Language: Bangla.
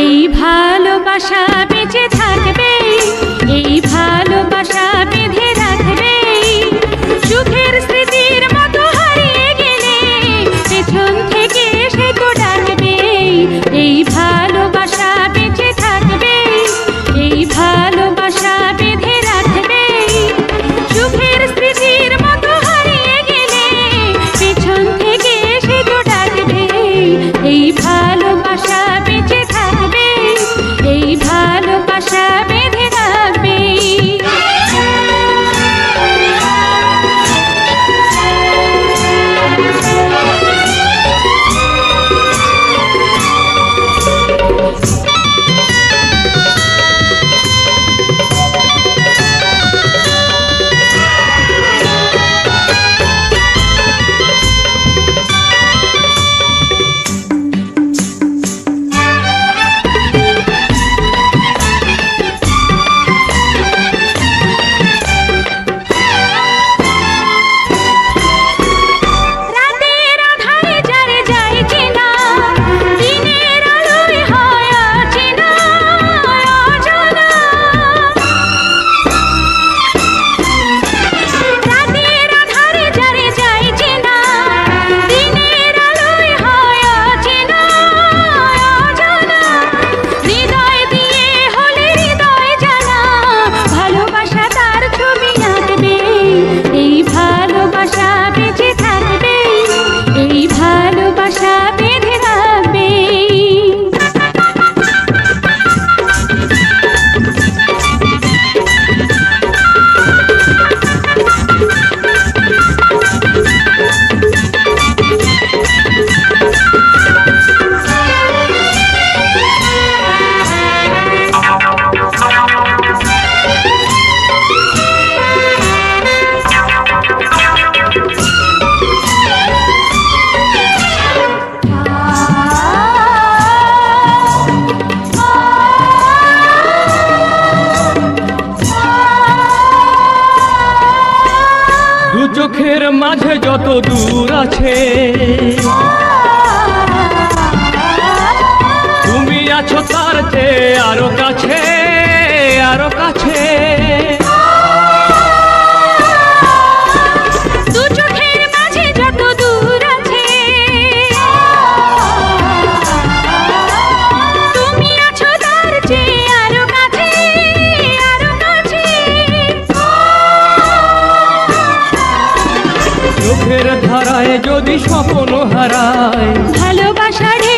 এই ভালোবাসা ভালোবাসা বেদ মাঝে যত দূর আছে। তুমি আছো তার চেয়ে আরও কাছে। মোহের ধারায় যদি স্বপ্ন হারায়। ভালোবাসারে